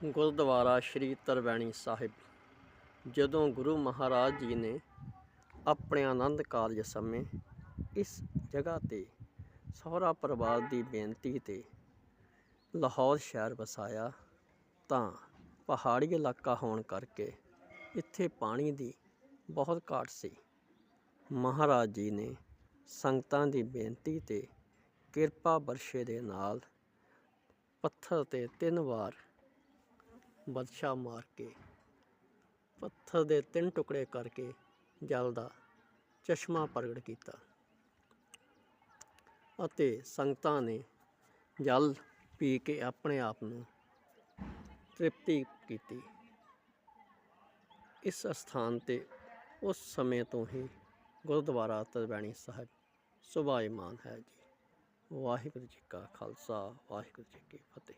ਗੁਰਦੁਆਰਾ ਸ਼੍ਰੀ ਤਰਵੈਣੀ ਸਾਹਿਬ। ਜਦੋਂ ਗੁਰੂ ਮਹਾਰਾਜ ਜੀ ਨੇ ਆਪਣੇ ਆਨੰਦ ਕਾਰਜ ਸਮੇਂ ਇਸ ਜਗ੍ਹਾ ਤੇ ਸਹੁਰਾ ਪਰਿਵਾਰ ਦੀ ਬੇਨਤੀ ਤੇ ਲਾਹੌਰ ਸ਼ਹਿਰ ਵਸਾਇਆ, ਤਾਂ ਪਹਾੜੀ ਇਲਾਕਾ ਹੋਣ ਕਰਕੇ ਇੱਥੇ ਪਾਣੀ ਦੀ ਬਹੁਤ ਘਾਟ ਸੀ। ਮਹਾਰਾਜ ਜੀ ਨੇ ਸੰਗਤਾਂ ਦੀ ਬੇਨਤੀ ਤੇ ਕਿਰਪਾ ਬਰਸ਼ੇ ਦੇ ਨਾਲ ਪੱਥਰ ਤੇ ਤਿੰਨ ਵਾਰ ਬਦਸ਼ਾ ਮਾਰ ਕੇ, ਪੱਥਰ ਦੇ ਤਿੰਨ ਟੁਕੜੇ ਕਰਕੇ ਜਲ ਦਾ ਚਸ਼ਮਾ ਪ੍ਰਗਟ ਕੀਤਾ ਅਤੇ ਸੰਗਤਾਂ ਨੇ ਜਲ ਪੀ ਕੇ ਆਪਣੇ ਆਪ ਨੂੰ ਤ੍ਰਿਪਤੀ ਕੀਤੀ। ਇਸ ਸਥਾਨ ਤੇ ਉਸ ਸਮੇਂ ਤੋਂ ਹੀ ਗੁਰਦੁਆਰਾ ਤਰਵੈਣੀ ਸਾਹਿਬ ਸੁਭਾਇਮਾਨ ਹੈ ਜੀ। ਵਾਹਿਗੁਰੂ ਜੀ ਕਾ ਖਾਲਸਾ, ਵਾਹਿਗੁਰੂ ਜੀ ਕੀ ਫਤਿਹ।